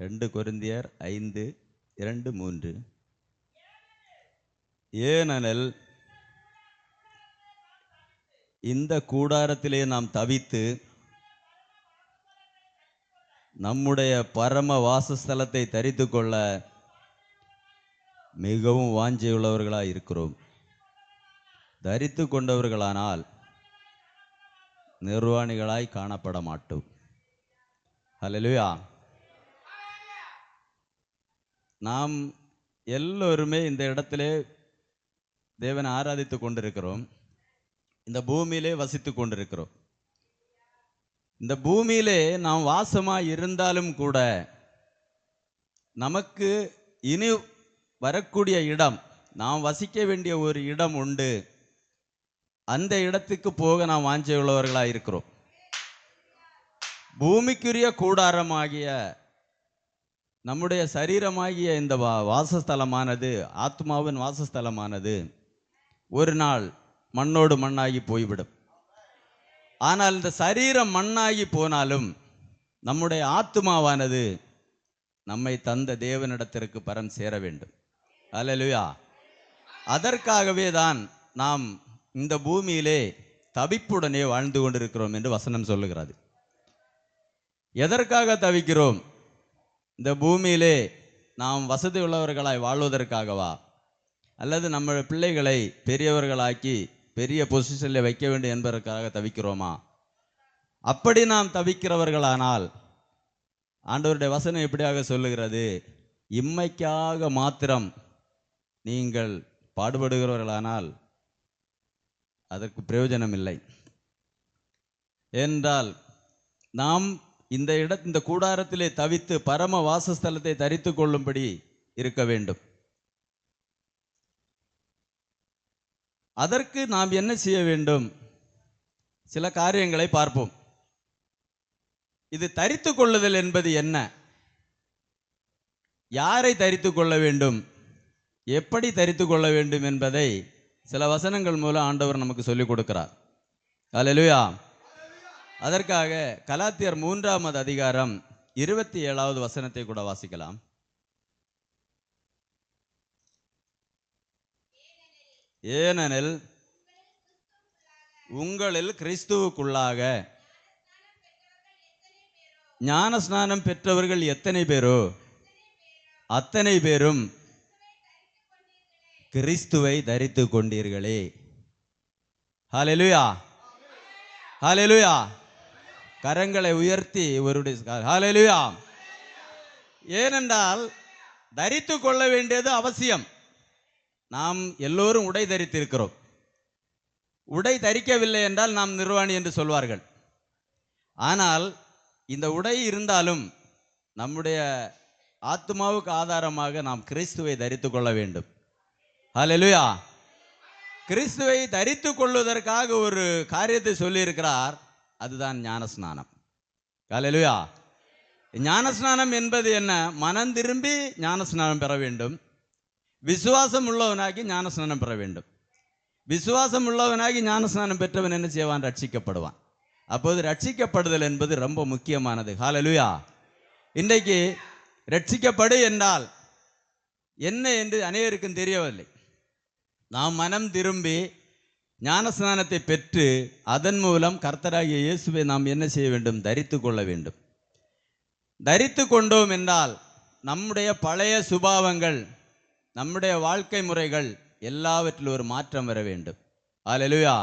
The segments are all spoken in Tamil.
ரெண்டு குருந்தியர் ஐந்து இரண்டு மூன்று. ஏனெனில் இந்த கூடாரத்திலே நாம் தவித்து நம்முடைய பரம வாசஸ்தலத்தை தரித்து கொள்ள மிகவும் வாஞ்சியுள்ளவர்களாக இருக்கிறோம். தரித்து கொண்டவர்களானால் நிர்வாணிகளாய் காணப்பட மாட்டோம் ஹalleluya நாம் எல்லோருமே இந்த இடத்திலே தேவனை ஆராதித்து கொண்டிருக்கிறோம். இந்த பூமியிலே வசித்து கொண்டிருக்கிறோம். இந்த பூமியிலே நாம் வாசமாக இருந்தாலும் கூட நமக்கு இனி வரக்கூடிய இடம் நாம் வசிக்க வேண்டிய ஒரு இடம் உண்டு. அந்த இடத்துக்கு போக நாம் வாஞ்சையுள்ளவர்களாக இருக்கிறோம். பூமிக்குரிய கூடாரமாகிய நம்முடைய சரீரமாகிய இந்த வா வாசஸ்தலமானது ஆத்மாவின் வாசஸ்தலமானது ஒரு நாள் மண்ணோடு மண்ணாகி போய்விடும். ஆனால் இந்த சரீரம் மண்ணாகி போனாலும் நம்முடைய ஆத்மாவானது நம்மை தந்த தேவனிடத்திற்கு பரம் சேர வேண்டும். அல்லேலூயா. அதற்காகவே தான் நாம் இந்த பூமியிலே தவிப்புடனே வாழ்ந்து கொண்டிருக்கிறோம் என்று வசனம் சொல்லுகிறது. எதற்காக தவிக்கிறோம்? இந்த பூமியிலே நாம் வசதி உள்ளவர்களாய் வாழ்வதற்காகவா? அல்லது நம்ம பிள்ளைகளை பெரியவர்களாக்கி பெரிய பொசிஷனில் வைக்க வேண்டும் என்பதற்காக தவிக்கிறோமா? அப்படி நாம் தவிக்கிறவர்களானால் ஆண்டவருடைய வசனம் எப்படியாக சொல்லுகிறது? இம்மைக்காக மாத்திரம் நீங்கள் பாடுபடுகிறவர்களானால் அதற்கு பிரயோஜனம் இல்லை என்றால் நாம் இந்த இட இந்த கூடாரத்திலே தவித்து பரம வாசஸ்தலத்தை தரித்து கொள்ளும்படி இருக்க வேண்டும். அதற்கு நாம் என்ன செய்ய வேண்டும்? சில காரியங்களை பார்ப்போம். இது தரித்து கொள்ளுதல் என்பது என்ன? யாரை தரித்து கொள்ள வேண்டும்? எப்படி தரித்து கொள்ள வேண்டும் என்பதை சில வசனங்கள் மூலம் ஆண்டவர் நமக்கு சொல்லிக் கொடுக்கிறார். அல்லேலூயா அதற்காக கலாத்தியர் மூன்றாவது அதிகாரம் இருபத்தி ஏழாவது வசனத்தை கூட வாசிக்கலாம். ஏனெனில் உங்களில் கிறிஸ்துவுக்குள்ளாக ஞான ஸ்நானம் பெற்றவர்கள் எத்தனை பேரோ? அத்தனை பேரும் கிறிஸ்துவை தரித்து கொண்டீர்களே. ஹலெலுயா ஹலெலுயா கரங்களை உயர்த்தி இவருடைய ஹாலேலுயா ஏனென்றால் தரித்து கொள்ள வேண்டியது அவசியம். நாம் எல்லோரும் உடை தரித்திருக்கிறோம். உடை தரிக்கவில்லை என்றால் நாம் நிர்வாணி என்று சொல்வார்கள். ஆனால் இந்த உடை இருந்தாலும் நம்முடைய ஆத்மாவுக்கு ஆதாரமாக நாம் கிறிஸ்துவை தரித்து கொள்ள வேண்டும். ஹலெலுயா கிறிஸ்துவை தரித்து கொள்வதற்காக ஒரு காரியத்தை சொல்லியிருக்கிறார். அதுதான் ஞானஸ்நானம். ஹalleluya. ஞானஸ்நானம் என்பது என்ன? மனம் திரும்பி ஞானஸ்நானம் பெற வேண்டும். விசுவாசம் உள்ளவனாகி ஞானஸ்நானம் பெற வேண்டும். விசுவாசம் உள்ளவனாகி ஞானஸ்நானம் பெற்றவன் என்ன செய்வான்? ரட்சிக்கப்படுவான். அப்போது ரட்சிக்கப்படுதல் என்பது ரொம்ப முக்கியமானது. ஹாலலுயா இன்றைக்கு ரட்சிக்கப்படு என்றால் என்ன என்று அனைவருக்கும் தெரியவில்லை. நாம் மனம் திரும்பி ஞானஸ்நானத்தை பெற்று அதன் மூலம் கர்த்தராகிய இயேசுவை நாம் என்ன செய்ய வேண்டும்? தரித்து கொள்ள வேண்டும். தரித்து கொண்டோம் என்றால் நம்முடைய பழைய சுபாவங்கள் நம்முடைய வாழ்க்கை முறைகள் எல்லாவற்றிலும் ஒரு மாற்றம் வர வேண்டும். அல்லேலூயா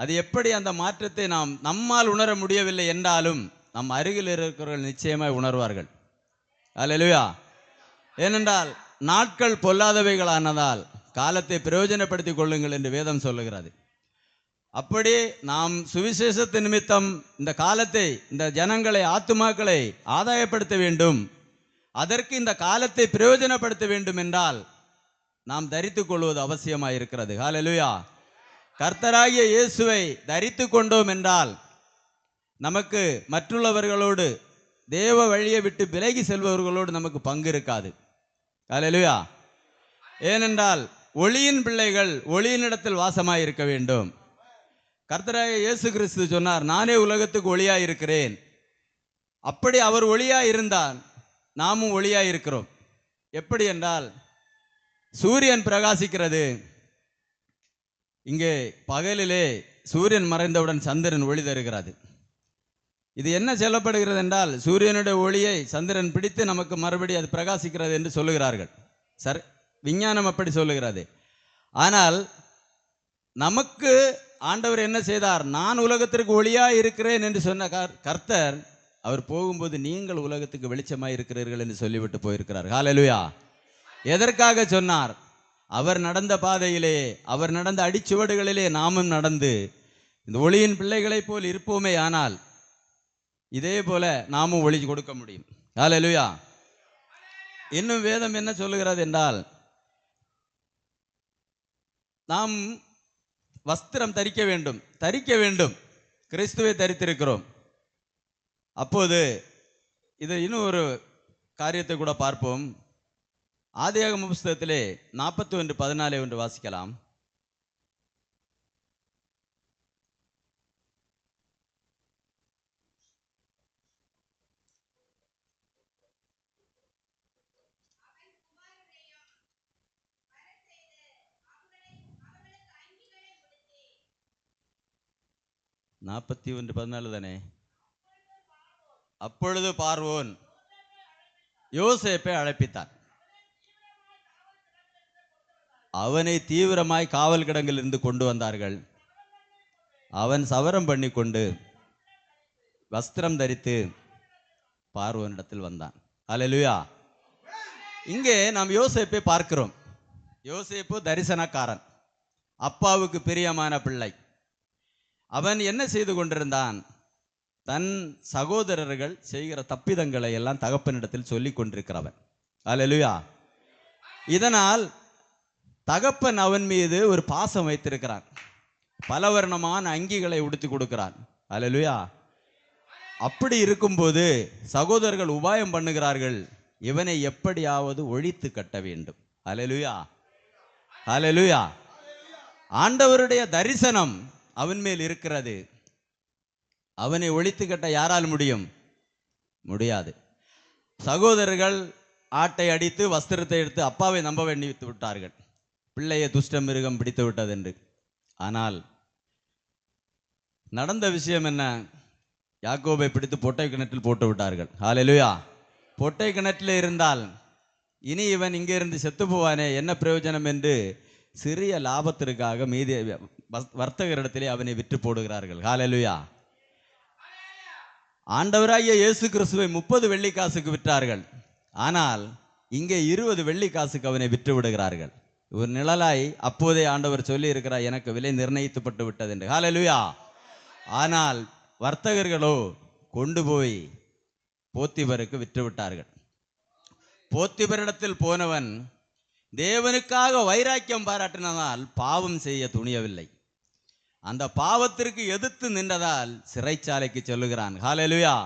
அது எப்படி அந்த மாற்றத்தை நாம் நம்மால் உணர முடியவில்லை என்றாலும் நம் அருகில் இருக்கிறவர்கள் நிச்சயமாய் உணர்வார்கள். அல்லேலூயா ஏனென்றால் நாட்கள் பொல்லாதவைகளானதால் காலத்தை பிரயோஜனப்படுத்திக் கொள்ளுங்கள் என்று வேதம் சொல்லுகிறது. அப்படி நாம் சுவிசேஷத்து நிமித்தம் இந்த காலத்தை இந்த ஜனங்களை ஆத்துமாக்களை ஆதாயப்படுத்த வேண்டும். அதற்கு இந்த காலத்தை பிரயோஜனப்படுத்த வேண்டும் என்றால் நாம் தரித்து கொள்வது அவசியமாக இருக்கிறது. ஹாலலுயா கர்த்தராகிய இயேசுவை தரித்து கொண்டோம் என்றால் நமக்கு மற்றுள்ளவர்களோடு தேவ வழியை விட்டு விலகி செல்பவர்களோடு நமக்கு பங்கு இருக்காது. ஹாலலுயா ஏனென்றால் ஒளியின் பிள்ளைகள் ஒளியினிடத்தில் வாசமாக இருக்க வேண்டும். கர்த்தராக இயேசு கிறிஸ்து சொன்னார் நானே உலகத்துக்கு ஒளியாக இருக்கிறேன் அப்படி அவர் ஒளியாக இருந்தால் நாமும் ஒளியாக இருக்கிறோம் எப்படி என்றால் சூரியன் பிரகாசிக்கிறது. இங்கே பகலிலே சூரியன் மறைந்தவுடன் சந்திரன் ஒளி தருகிறது. இது என்ன சொல்லப்படுகிறது என்றால் சூரியனுடைய ஒளியை சந்திரன் பிடித்து நமக்கு மறுபடி அது பிரகாசிக்கிறது என்று சொல்லுகிறார்கள். சர் விஞ்ஞானம் அப்படி சொல்லுகிறது. ஆனால் நமக்கு ஆண்டவர் என்ன செய்தார்? நான் உலகத்திற்கு ஒளியா இருக்கிறேன் என்று சொன்ன கர்- கர்த்தர் அவர் போகும்போது நீங்கள் உலகத்துக்கு வெளிச்சமாக இருக்கிறீர்கள் என்று சொல்லிவிட்டு போயிருக்கிறார். ஹாலலுயா எதற்காக சொன்னார்? அவர் நடந்த பாதையிலே அவர் நடந்த அடிச்சுவடுகளிலே நாமும் நடந்து இந்த ஒளியின் பிள்ளைகளைப் போல் இருப்போமே ஆனால் இதே போல நாமும் ஒளி கொடுக்க முடியும். ஹாலலுயா இன்னும் வேதம் என்ன சொல்லுகிறது என்றால் நாம் வஸ்திரம் தரிக்க வேண்டும். தரிக்க வேண்டும். கிறிஸ்துவை தரித்திருக்கிறோம். அப்போது இது இன்னும் ஒரு காரியத்தை கூட பார்ப்போம். ஆதியாகம புஸ்தகத்திலே நாற்பத்தி ஒன்று பதினாலே ஒன்று வாசிக்கலாம். நாற்பத்தி ஒன்று பதினாலு தானே? அப்பொழுது பார்வோன் யோசேப்பை அழைப்பித்தான் அவனை தீவிரமாய் காவல் கிடங்கிலிருந்து கொண்டு வந்தார்கள். அவன் சவரம் பண்ணி கொண்டு வஸ்திரம் தரித்து பார்வோனிடத்தில் வந்தான். அலலுயா இங்கே நாம் யோசேப்பை பார்க்கிறோம். யோசேப்பு தரிசனக்காரன். அப்பாவுக்கு பிரியமான பிள்ளை. அவன் என்ன செய்து கொண்டிருந்தான்? தன் சகோதரர்கள் செய்கிற தப்பிதங்களை எல்லாம் தகப்பனிடத்தில் சொல்லி கொண்டிருக்கிறவன். அலலுயா இதனால் தகப்பன் அவன் மீது ஒரு பாசம் வைத்திருக்கிறான். பலவர்ணமான அங்கிகளை உடுத்தி கொடுக்கிறான். அலலுயா அப்படி இருக்கும்போது சகோதரர்கள் உபாயம் பண்ணுகிறார்கள். இவனை எப்படியாவது ஒழித்து கட்ட வேண்டும். அலலுயா அலலுயா ஆண்டவருடைய தரிசனம் அவன் மேல் இருக்கிறது. அவனை ஒழித்து கட்ட யாரால் முடியும்? முடியாது. சகோதரர்கள் ஆட்டை அடித்து வஸ்திரத்தை எடுத்து அப்பாவை நம்ப வேண்டி விட்டார்கள். பிள்ளையை துஷ்ட மிருகம் பிடித்து விட்டது என்று. ஆனால் நடந்த விஷயம் என்ன? யாக்கோபை பிடித்து பொட்டை கிணற்றில் போட்டு விட்டார்கள். ஹாலெலுயா பொட்டை கிணற்றில் இருந்தால் இனி இவன் இங்கே இருந்து செத்து போவானே என்ன பிரயோஜனம் என்று சிறிய லாபத்திற்காக மீதி வர்த்தகரிடத்திலே அவனை விற்று போடுகிறார்கள். ஹalleluya. ஆண்டவராகிய இயேசு கிறிஸ்துவை முப்பது வெள்ளிக்காசுக்கு விற்றார்கள். ஆனால் இங்கே இருபது வெள்ளிக்காசுக்கு அவனை விற்று விடுகிறார்கள். ஒரு நிழலாய் அப்போதே ஆண்டவர் சொல்லி இருக்கிறார் எனக்கு விலை நிர்ணயித்துப்பட்டு விட்டது என்று. ஹாலலுயா ஆனால் வர்த்தகர்களோ கொண்டு போய் போத்திபருக்கு விற்று விட்டார்கள். போத்திபரிடத்தில் போனவன் தேவனுக்காக வைராக்கியம் பாராட்டினதால் பாவம் செய்ய துணியவில்லை. அந்த பாவத்திற்கு எதிர்த்து நின்றதால் சிறைச்சாலைக்கு சொல்லுகிறான். ஹாலலுயா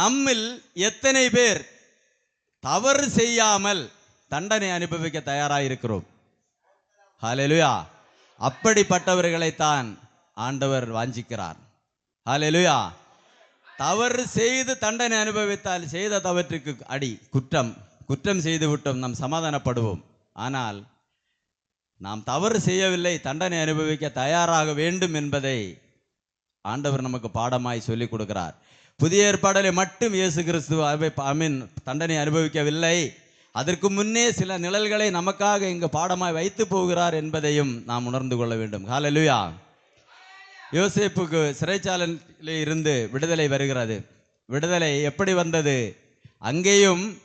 நம்மில் எத்தனை பேர் தவறு செய்யாமல் தண்டனை அனுபவிக்க தயாராக இருக்கிறோம் ஹாலலுயா அப்படிப்பட்டவர்களைத்தான் ஆண்டவர் வாஞ்சிக்கிறார். ஹாலலுயா தவறு செய்து தண்டனை அனுபவித்தால் செய்த தவற்றுக்கு அடி. குற்றம். குற்றம் செய்து விட்டோம் நாம் சமாதானப்படுவோம். ஆனால் நாம் தவறு செய்யவில்லை தண்டனை அனுபவிக்க தயாராக வேண்டும் என்பதை ஆண்டவர் நமக்கு பாடமாய் சொல்லிக் கொடுக்கிறார். புதிய ஏற்பாடலை மட்டும் இயேசு கிறிஸ்து அமீன் தண்டனை அனுபவிக்கவில்லை. அதற்கு முன்னே சில நிழல்களை நமக்காக இங்கு பாடமாய் வைத்து போகிறார் என்பதையும் நாம் உணர்ந்து கொள்ள வேண்டும். ஹalleluya. யோசேப்புக்கு சிறைச்சாலையிலே இருந்து விடுதலை வருகிறது. விடுதலை எப்படி வந்தது? அங்கேயும்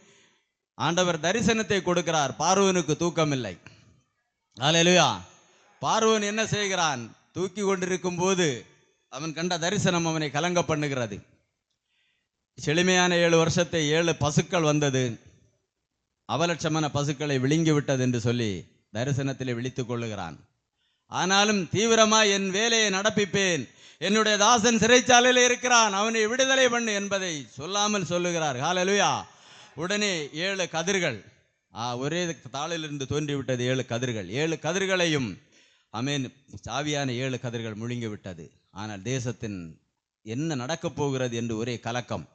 ஆண்டவர் தரிசனத்தை கொடுக்கிறார். பார்வனுக்கு தூக்கமில்லை. ஹalleluya. பார்வன் என்ன செய்கிறான்? தூக்கி கொண்டிருக்கும் போது அவன் கண்ட தரிசனம் அவனை கலங்க பண்ணுகிறது. செழுமையான ஏழு வருஷத்தை ஏழு பசுக்கள் வந்தது. அவலட்சமான பசுக்களை விழுங்கி விட்டது என்று சொல்லி தரிசனத்தில் விழித்து கொள்ளுகிறான். ஆனாலும் தீவிரமாய் என் வேலையை நடப்பிப்பேன். என்னுடைய தாசன் சிறைச்சாலையில் இருக்கிறான். அவனை விடுதலை பண்ணு என்பதை சொல்லாமல் சொல்லுகிறார். ஹalleluya. உடனே ஏழு கதிர்கள் ஒரே தாளிலிருந்து தோன்றிவிட்டது ஏழு கதிர்கள். ஏழு கதிர்களையும் அமேன் சாவியான ஏழு கதிர்கள் முழுங்கிவிட்டது. ஆனால் தேசத்தின் என்ன நடக்கப் போகிறது என்று ஒரே கலக்கம்.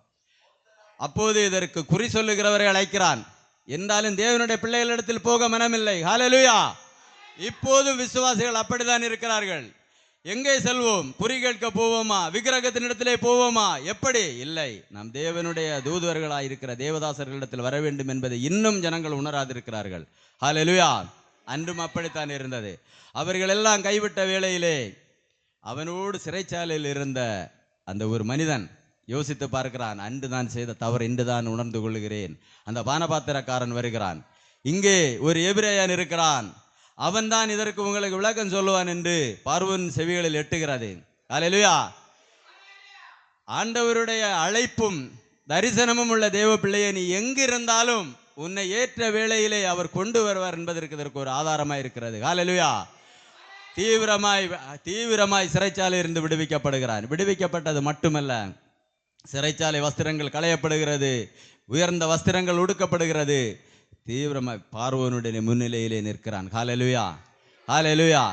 அப்போது இதற்கு குறி சொல்லுகிறவரை அழைக்கிறான். என்றாலும் தேவனுடைய பிள்ளைகளிடத்தில் போக மனமில்லை. ஹாலலுயா இப்போதும் விசுவாசிகள் அப்படித்தான் இருக்கிறார்கள். எங்கே செல்வோம்? குறி கேட்க போவோமா? விக்கிரகத்தினிடத்திலே போவோமா? எப்படி? இல்லை. நாம் தேவனுடைய தூதுவர்களாக இருக்கிற தேவதாசர்களிடத்தில் வர வேண்டும் என்பதை இன்னும் ஜனங்கள் உணராதிருக்கிறார்கள். ஹalleluya அன்றும் அப்படித்தான் இருந்தது. அவர்கள் எல்லாம் கைவிட்ட வேளையிலே அவனோடு சிறைச்சாலையில் இருந்த அந்த ஒரு மனிதன் யோசித்து பார்க்கிறான் அன்று நான் செய்த தவறு இன்று தான் உணர்ந்து கொள்கிறேன். அந்த பானபாத்திரக்காரன் வருகிறான். இங்கே ஒரு எபிரேயன் இருக்கிறான். அவன்தான் இதற்கு உங்களுக்கு விளக்கம் சொல்லுவான் என்று பார்வன் செவிகளில் எட்டுகிறது. அல்லேலூயா ஆண்டவருடைய அழைப்பும் தரிசனமும் உள்ள தேவ பிள்ளையை நீ எங்கிருந்தாலும் உன்னை ஏற்ற வேளையிலே அவர் கொண்டு வருவார் என்பதற்கு இதற்கு ஒரு ஆதாரமாக இருக்கிறது. காலலுயா தீவிரமாய் தீவிரமாய் சிறைச்சாலை இருந்து விடுவிக்கப்படுகிறான். விடுவிக்கப்பட்டது மட்டுமல்ல சிறைச்சாலை வஸ்திரங்கள் களையப்படுகிறது உயர்ந்த வஸ்திரங்கள் உடுக்கப்படுகிறது. தீவிரமாய் பார்வனுடைய முன்னிலையிலே நிற்கிறான். ஹாலலுயா ஹாலலுயா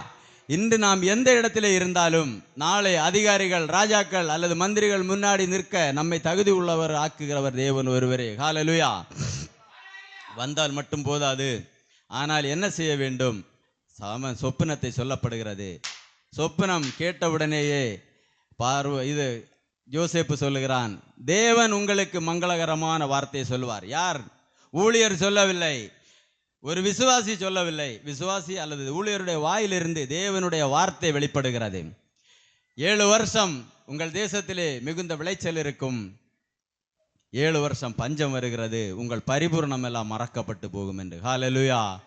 இன்று நாம் எந்த இடத்திலே இருந்தாலும் நாளை அதிகாரிகள் ராஜாக்கள் அல்லது மந்திரிகள் முன்னாடி நிற்க நம்மை தகுதி உள்ளவர் ஆக்குகிறவர் தேவன் ஒருவரே. ஹாலலுயா வந்தால் மட்டும் போதாது. ஆனால் என்ன செய்ய வேண்டும்? சம சொப்பனத்தை சொல்லப்படுகிறது. சொப்பனம் கேட்டவுடனேயே பார்வ இது ஜோசேப்பு சொல்லுகிறான். தேவன் உங்களுக்கு மங்களகரமான வார்த்தையை சொல்வார் யார்? ஊழியர் சொல்லவில்லை. ஒரு விசுவாசி சொல்லவில்லை. விசுவாசி அல்லது ஊழியருடைய வாயிலிருந்து தேவனுடைய வார்த்தை வெளிப்படுகிறது. ஏழு வருஷம் உங்கள் தேசத்திலே மிகுந்த விளைச்சல் இருக்கும். ஏழு வருஷம் பஞ்சம் வருகிறது. உங்கள் பரிபூரணம் எல்லாம் மறக்கப்பட்டு போகும் என்று. ஹாலலுயா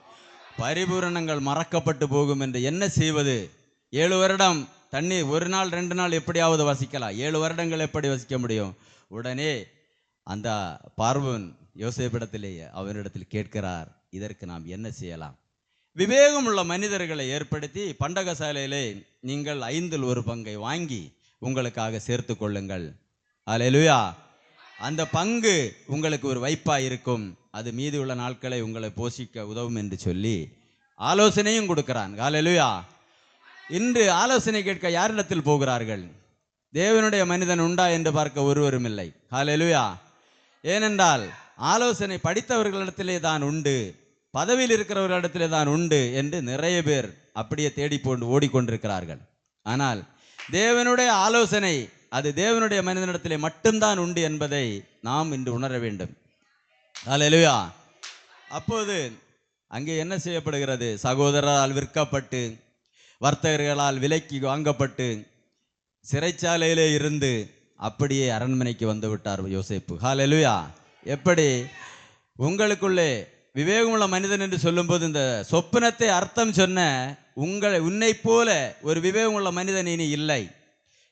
பரிபூரணங்கள் மறக்கப்பட்டு போகும் என்று என்ன செய்வது? ஏழு வருடம் தண்ணி ஒரு நாள் ரெண்டு நாள் எப்படியாவது வசிக்கலாம். ஏழு வருடங்கள் எப்படி வசிக்க முடியும்? உடனே அந்த பார்வன் யோசேப்பிடத்திலே அவரிடத்தில் கேட்கிறார் இதற்கு நாம் என்ன செய்யலாம்? விவேகம் உள்ள மனிதர்களை ஏற்படுத்தி பண்டகசாலையிலே நீங்கள் ஐந்தில் ஒரு பங்கை வாங்கி உங்களுக்காக சேர்த்து கொள்ளுங்கள். அலையலுயா அந்த பங்கு உங்களுக்கு ஒரு வைப்பாக இருக்கும். அது மீதி உள்ள நாட்களை உங்களை போஷிக்க உதவும் என்று சொல்லி ஆலோசனையும் கொடுக்கிறான். ஹalleluya இன்று ஆலோசனை கேட்க யாரிடத்தில் போகிறார்கள்? தேவனுடைய மனிதன் உண்டா என்று பார்க்க ஒருவரும் இல்லை. ஹalleluya ஏனென்றால் ஆலோசனை படித்தவர்களிடத்திலே தான் உண்டு பதவியில் இருக்கிறவர்களிடத்திலே தான் உண்டு என்று நிறைய பேர் அப்படியே தேடிப்போண்டு ஓடிக்கொண்டிருக்கிறார்கள். ஆனால் தேவனுடைய ஆலோசனை அது தேவனுடைய மனிதனிடத்திலே மட்டும்தான் உண்டு என்பதை நாம் இன்று உணர வேண்டும். ஹalleluya. அப்போது அங்கே என்ன செய்யப்படுகிறது? சகோதரரால் விற்கப்பட்டு வர்த்தகர்களால் விலைக்கு வாங்கப்பட்டு சிறைச்சாலையிலே இருந்து அப்படியே அரண்மனைக்கு வந்து விட்டார் யோசிப்பு. ஹாலெலுயா எப்படி? உங்களுக்குள்ளே விவேகமுள்ள மனிதன் என்று சொல்லும்போது இந்த சொப்பனத்தை அர்த்தம் சொன்ன உங்களை உன்னைப் போல ஒரு விவேகமுள்ள மனிதன் இனி இல்லை.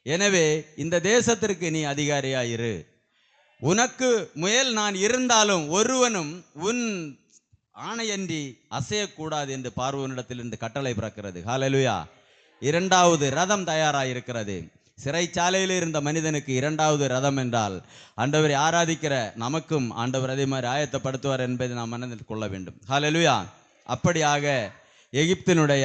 எனவே இந்த தேசத்திற்கு நீ அதிகாரியாயிரு உனக்கு முயல் நான் இருந்தாலும் ஒருவனும் உன் ஆணையன்றி அசையக்கூடாது என்று பார்வனிடத்திலிருந்து கட்டளை பிறக்கிறது. ஹாலலுயா இரண்டாவது ரதம் தயாராக இருக்கிறது சிறைச்சாலையில் இருந்த மனிதனுக்கு இரண்டாவது ரதம் என்றால் ஆண்டவரை ஆராதிக்கிற நமக்கும் ஆண்டவர் அதே மாதிரி ஆயத்தப்படுத்துவார் என்பதை நாம் மனதில் கொள்ள வேண்டும். ஹalleluya அப்படியாக எகிப்தினுடைய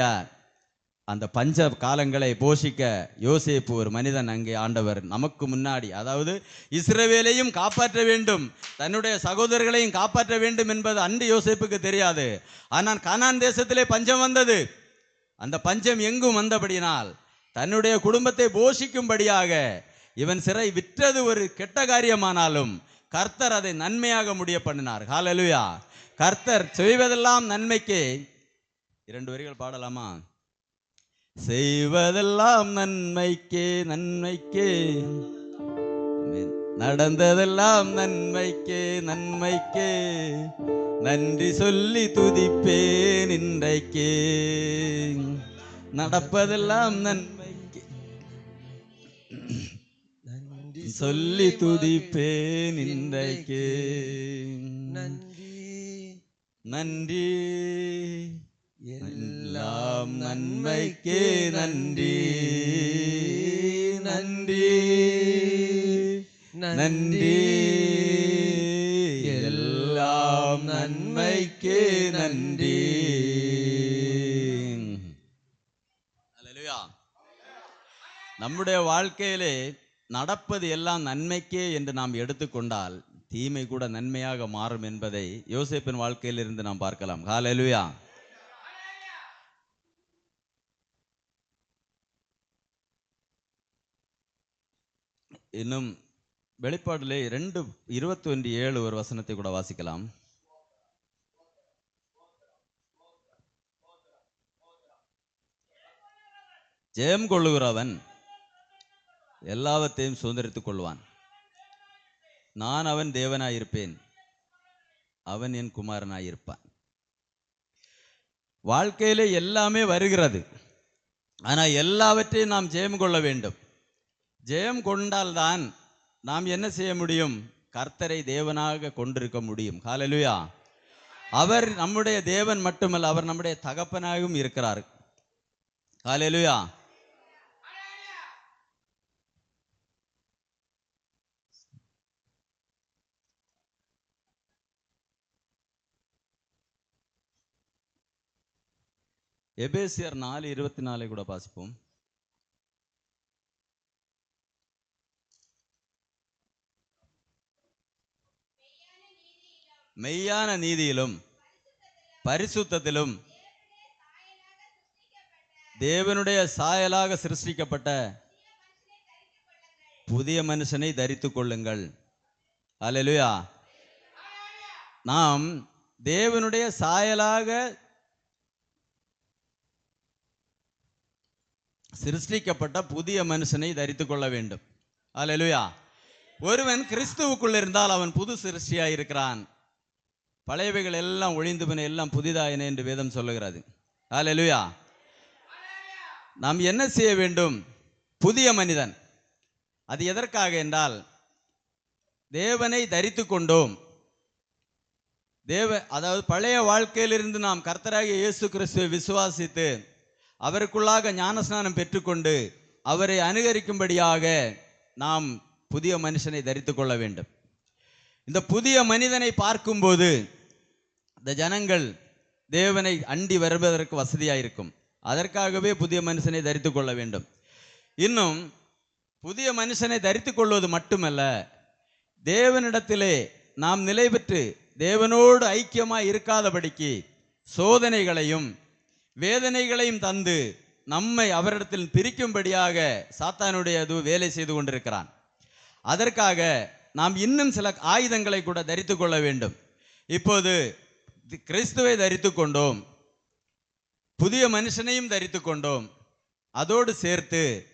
அந்த பஞ்ச காலங்களை போஷிக்க யோசிப்பு ஒரு மனிதன் அங்கே ஆண்டவர் நமக்கு முன்னாடி அதாவது இஸ்ரவேலையும் காப்பாற்ற வேண்டும் தன்னுடைய சகோதரர்களையும் காப்பாற்ற வேண்டும் என்பது அன்று யோசிப்புக்கு தெரியாது. ஆனால் கானான் தேசத்திலே பஞ்சம் வந்தது. அந்த பஞ்சம் எங்கும் வந்தபடியினால் தன்னுடைய குடும்பத்தை போஷிக்கும்படியாக இவன் சிறை விற்றது ஒரு கெட்ட காரியமானாலும் கர்த்தர் அதை நன்மையாக முடிய பண்ணினார். ஹாலலுயா கர்த்தர் செய்வதெல்லாம் நன்மைக்கு. இரண்டு வரிகள் பாடலாமா? செய்வதெல்லாம் நன்மைக்கே நன்மைக்கே. நடந்ததெல்லாம் நன்மைக்கே நன்மைக்கே. நன்றி சொல்லி துதிப்பேன் இன்றைக்கே. நடப்பதெல்லாம் நன்மை. சொல்லி துதிப்பேன் இன்றைக்கே. நன்றி. நன்றி. எல்லாம் நன்மைக்கே நன்றி. நன்றி. நன்றி. எல்லாம் நன்மைக்கே நன்றி. நம்முடைய வாழ்க்கையிலே நடப்பது எல்லாம் நன்மைக்கே என்று நாம் எடுத்துக்கொண்டால் தீமை கூட நன்மையாக மாறும் என்பதை யோசிப்பின் வாழ்க்கையிலிருந்து நாம் பார்க்கலாம். ஹalleluya. இன்னும் வெளிப்பாட்டிலே ரெண்டு இருபத்தி ஒன்று ஏழு ஒரு வசனத்தை கூட வாசிக்கலாம். ஜெயம் கொள்ளுகிறவன் எல்லாவற்றையும் சுதந்திரித்துக் கொள்வான். நான் அவன் தேவனாயிருப்பேன். அவன் என் குமாரனாயிருப்பான். வாழ்க்கையிலே எல்லாமே வருகிறது. ஆனால் எல்லாவற்றையும் நாம் ஜெயம் கொள்ள வேண்டும். ஜெயம் கொண்டால்தான் நாம் என்ன செய்ய முடியும்? கர்த்தரை தேவனாக கொண்டிருக்க முடியும். காலலுயா அவர் நம்முடைய தேவன் மட்டுமல்ல அவர் நம்முடைய தகப்பனாகவும் இருக்கிறார். காலலுயா எபேசியர் நாலு இருபத்தி நாலை கூட வாசிப்போம். மெய்யான நீதியிலும் பரிசுத்தத்திலும் தேவனுடைய சாயலாக சிருஷ்டிக்கப்பட்ட புதிய மனுஷனை தரித்து கொள்ளுங்கள். அலலுயா நாம் தேவனுடைய சாயலாக சிருஷ்டிக்கப்பட்ட புதிய மனுஷனை தரித்து கொள்ள வேண்டும். அல்லேலூயா. ஒருவன் கிறிஸ்துவுக்குள் இருந்தால் அவன் புது சிருஷ்டியா இருக்கிறான். பழையவைகள் எல்லாம் ஒழிந்து பின் எல்லாம் புதிதாயின என்று வேதம் சொல்லுகிறது. அல்லேலூயா. நாம் என்ன செய்ய வேண்டும்? புதிய மனிதன். அது எதற்காக என்றால் தேவனை தரித்து கொண்டோம். தேவ அதாவது பழைய வாழ்க்கையிலிருந்து நாம் கர்த்தராகிய இயேசு கிறிஸ்துவை விசுவாசித்து அவருக்குள்ளாக ஞானஸ்நானம் பெற்றுக்கொண்டு அவரை அனுகரிக்கும்படியாக நாம் புதிய மனுஷனை தரித்து கொள்ள வேண்டும். இந்த புதிய மனிதனை பார்க்கும்போது இந்த ஜனங்கள் தேவனை அண்டி வருவதற்கு வசதியாக இருக்கும் அதற்காகவே புதிய மனுஷனை தரித்து கொள்ள வேண்டும். இன்னும் புதிய மனுஷனை தரித்து கொள்வது மட்டுமல்ல தேவனிடத்திலே நாம் நிலை பெற்று தேவனோடு ஐக்கியமாக இருக்காதபடிக்கு சோதனைகளையும் வேதனைகளையும் தந்து நம்மை அவரிடத்தில் பிரிக்கும்படியாக சாத்தானுடைய அது வேலை செய்து கொண்டிருக்கிறான். அதற்காக நாம் இன்னும் சில ஆயுதங்களை கூட தரித்து கொள்ள வேண்டும். இப்போது கிறிஸ்துவை தரித்து கொண்டோம். புதிய மனுஷனையும் தரித்து கொண்டோம். அதோடு சேர்த்து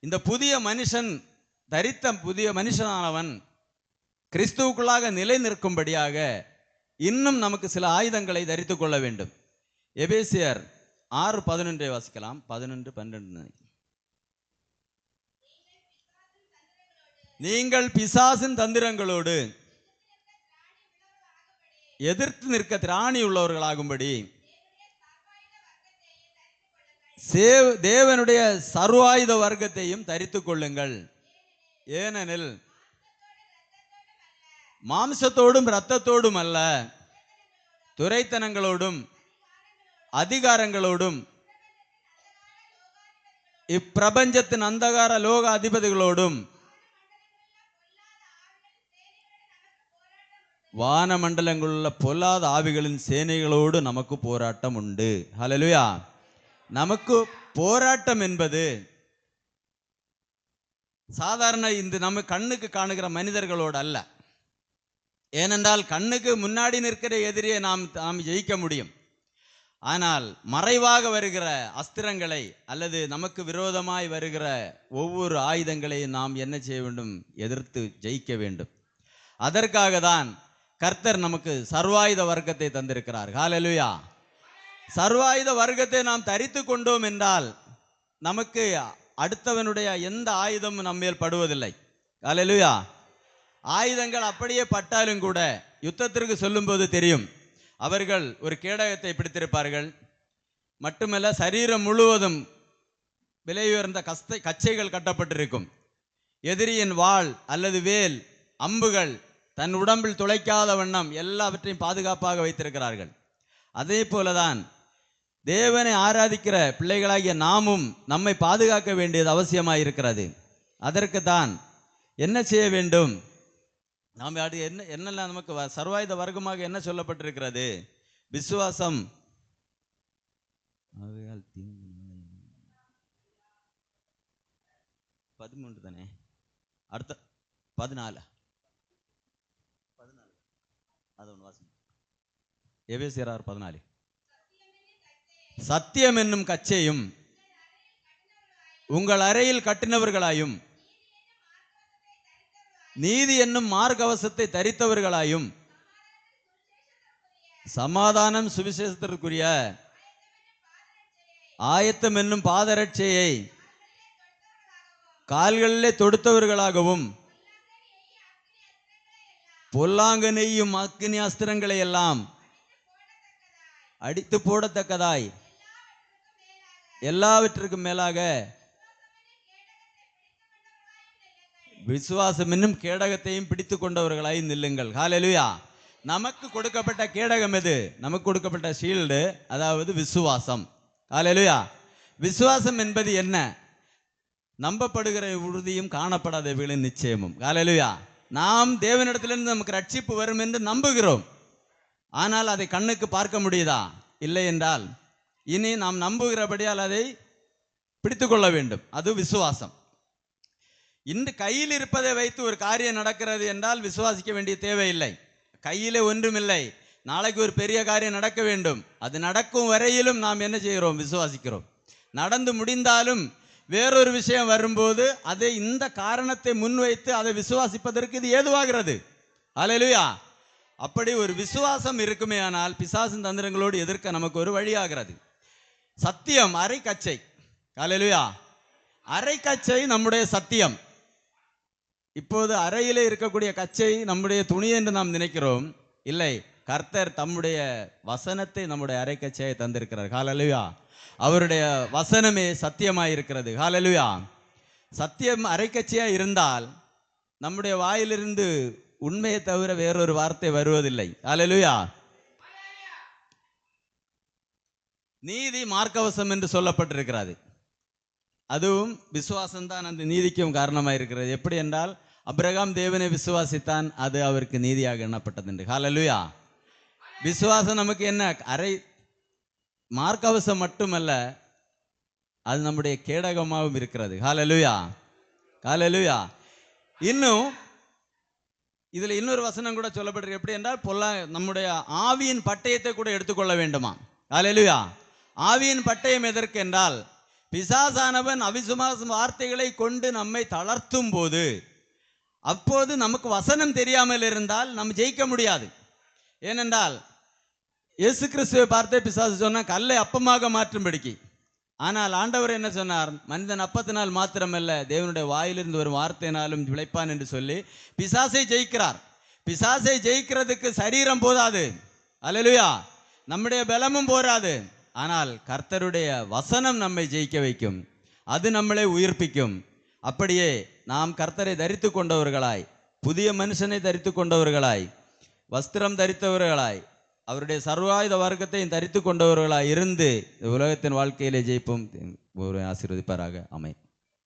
இந்த புதிய மனுஷன் தரித்த புதிய மனுஷனானவன் கிறிஸ்துவுக்குள்ளாக நிலை நிற்கும்படியாக இன்னும் நமக்கு சில ஆயுதங்களை தரித்து கொள்ள வேண்டும். எபேசியர் ஆறு பதினொன்றை வாசிக்கலாம். பதினொன்று பன்னெண்டு நீங்கள் பிசாசின் தந்திரங்களோடு எதிர்த்து நிற்க திராணி உள்ளவர்களாகும்படி சேவ் தேவனுடைய சர்வாயுத வர்க்கத்தையும் தரித்து கொள்ளுங்கள். ஏனெனில் மாம்சத்தோடும் இரத்தத்தோடும் அல்ல துரைத்தனங்களோடும் அதிகாரங்களோடும் இப்பிரபஞ்சத்தின் அந்தகார லோக அதிபதிகளோடும் வானமண்டலங்களுள்ள பொல்லாத ஆவிகளின் சேனைகளோடு நமக்கு போராட்டம் உண்டு. ஹலலுயா நமக்கு போராட்டம் என்பது சாதாரண இந்த நம்ம கண்ணுக்கு காணுகிற மனிதர்களோடு அல்ல. ஏனென்றால் கண்ணுக்கு முன்னாடி நிற்கிற எதிரியை நாம் நாம் ஜெயிக்க முடியும். ஆனால் மறைவாக வருகிற அஸ்திரங்களை அல்லது நமக்கு விரோதமாய் வருகிற ஒவ்வொரு ஆயுதங்களையும் நாம் என்ன செய்ய வேண்டும்? எதிர்த்து ஜெயிக்க வேண்டும். அதற்காக தான் கர்த்தர் நமக்கு சர்வாயுத வர்க்கத்தை தந்திருக்கிறார். காலலுயா சர்வாயுத வர்க்கத்தை நாம் தரித்து கொண்டோம் என்றால் நமக்கு அடுத்தவனுடைய எந்த ஆயுதமும் நம்மேல் படுவதில்லை. காலலுயா ஆயுதங்கள் அப்படியே பட்டாலும் கூட யுத்தத்திற்கு சொல்லும்போது தெரியும். அவர்கள் ஒரு கேடகத்தை பிடித்திருப்பார்கள். மட்டுமல்ல சரீரம் முழுவதும் விலை உயர்ந்த கஸ்தை கச்சைகள் கட்டப்பட்டிருக்கும். எதிரியின் வாள் அல்லது வேல் அம்புகள் தன் உடம்பில் துளைக்காத வண்ணம் எல்லாவற்றையும் பாதுகாப்பாக வைத்திருக்கிறார்கள். அதே போலதான் தேவனை ஆராதிக்கிற பிள்ளைகளாகிய நாமும் நம்மை பாதுகாக்க வேண்டியது அவசியமாக இருக்கிறது அதற்கு தான் என்ன செய்ய வேண்டும்? நாம் அது என்ன என்னெல்லாம் நமக்கு சர்வாயுத வர்க்கமாக என்ன சொல்லப்பட்டிருக்கிறது? விசுவாசம். தீங்கு பதிமூன்று தானே? அடுத்த பதினாலு. பதினாலு. அது ஒன்று வாசி எபேசியரார் பதினாலு. சத்தியம் என்னும் கச்சையும் உங்கள் அறையில் கட்டினவர்களாயும் நீதி என்னும் மார்கவசத்தை தரித்தவர்களாயும் சமாதானம் சுவிசேஷத்திற்குரிய ஆயத்தம் என்னும் பாதரட்சையை கால்களிலே தொடுத்தவர்களாகவும் பொல்லாங்க நெய்யும் அக்னி அஸ்திரங்களை எல்லாம் அடித்து போடத்தக்கதாய் எல்லாவற்றிற்கும் மேலாக விசுவாசம் என்னும் கேடகத்தையும் பிடித்து கொண்டவர்களாய் நில்லுங்கள். ஹalleluya நமக்கு கொடுக்கப்பட்ட கேடகம் எது? நமக்கு கொடுக்கப்பட்ட ஷீல்டு அதாவது விசுவாசம். ஹalleluya விசுவாசம் என்பது என்ன? நம்பப்படுகிற உறுதியும் காணப்படாதவைகளின் நிச்சயமும். ஹalleluya நாம் தேவனிடத்திலிருந்து நமக்கு ரட்சிப்பு வரும் என்று நம்புகிறோம். ஆனால் அதை கண்ணுக்கு பார்க்க முடியுதா? இல்லை என்றால் இனி நாம் நம்புகிறபடியால் அதை பிடித்துக்கொள்ள வேண்டும். அது விசுவாசம். இந்த கையில் இருப்பதை வைத்து ஒரு காரியம் நடக்கிறது என்றால் விசுவாசிக்க வேண்டிய தேவையில்லை. கையிலே ஒன்றுமில்லை. நாளைக்கு ஒரு பெரிய காரியம் நடக்க வேண்டும். அது நடக்கும் வரையிலும் நாம் என்ன செய்கிறோம்? விசுவாசிக்கிறோம். நடந்து முடிந்தாலும் வேறொரு விஷயம் வரும்போது அதை இந்த காரணத்தை முன்வைத்து அதை விசுவாசிப்பதற்கு இது ஏதுவாகிறது? அலையிலுயா அப்படி ஒரு விசுவாசம் இருக்குமே ஆனால் பிசாசின் தந்திரங்களோடு எதிர்க்க நமக்கு ஒரு வழியாகிறது. சத்தியம் அரை கச்சை அலையிலுயா அரை கச்சை நம்முடைய சத்தியம். இப்போது அறையிலே இருக்கக்கூடிய கச்சை நம்முடைய துணி என்று நாம் நினைக்கிறோம். இல்லை கர்த்தர் தம்முடைய வசனத்தை நம்முடைய அரைக்கச்சையை தந்திருக்கிறார். ஹalleluya. அவருடைய வசனமே சத்தியமாயிருக்கிறது. இருக்கிறது ஹalleluya. சத்தியம் அரைக்கச்சையாக இருந்தால் நம்முடைய வாயிலிருந்து உண்மையை தவிர வேறொரு வார்த்தை வருவதில்லை. ஹalleluya. நீதி மார்க்கவசம் என்று சொல்லப்பட்டிருக்கிறது. அதுவும் விசுவாசம்தான் அந்த நீதிக்கும் காரணமாக இருக்கிறது எப்படி என்றால் அப்ரகாம் தேவனை விசுவாசித்தான் அது அவருக்கு நீதியாக எண்ணப்பட்டது என்று. ஹalleluya விசுவாசம் நமக்கு என்ன? அரை மார்க்கவசம் மட்டுமல்ல அது நம்முடைய கேடகமாகவும் இருக்கிறது. ஹாலலுயா ஹாலலுயா இன்னும் இதில் இன்னொரு வசனம் கூட சொல்லப்படுறது எப்படி என்றால் பொல்லா நம்முடைய ஆவியின் பட்டயத்தை கூட எடுத்துக்கொள்ள வேண்டுமா? ஹாலலுயா ஆவியின் பட்டயம் எதற்கு என்றால் பிசாசானவன் அவிசுவாச வார்த்தைகளை கொண்டு நம்மை தளர்த்தும் போது அப்போது நமக்கு வசனம் தெரியாமல் இருந்தால் நம்ம ஜெயிக்க முடியாது. ஏனென்றால் இயேசு கிறிஸ்துவை பார்த்தே பிசாசு சொன்னால் கல்லை அப்பமாக மாற்றும்படிக்கு. ஆனால் ஆண்டவர் என்ன சொன்னார்? மனிதன் அப்பத்தினால் மாத்திரமல்ல தேவனுடைய வாயிலிருந்து வரும் வார்த்தையினாலும் விளைப்பான் என்று சொல்லி பிசாசை ஜெயிக்கிறார். பிசாசை ஜெயிக்கிறதுக்கு சரீரம் போதாது. அல்லேலூயா! நம்முடைய பலமும் போராது. ஆனால் கர்த்தருடைய வசனம் நம்மை ஜெயிக்க வைக்கும். அது நம்மளை உயிர்ப்பிக்கும். அப்படியே நாம் கர்த்தரை தரித்து கொண்டவர்களாய் புதிய மனுஷனை தரித்து கொண்டவர்களாய் வஸ்திரம் தரித்தவர்களாய் அவருடைய சர்வாயுத வர்க்கத்தையும் தரித்து கொண்டவர்களாய் இருந்து உலகத்தின் வாழ்க்கையிலே ஜெயிப்போம். ஒரு ஆசீர்வதிப்பாராக. அமை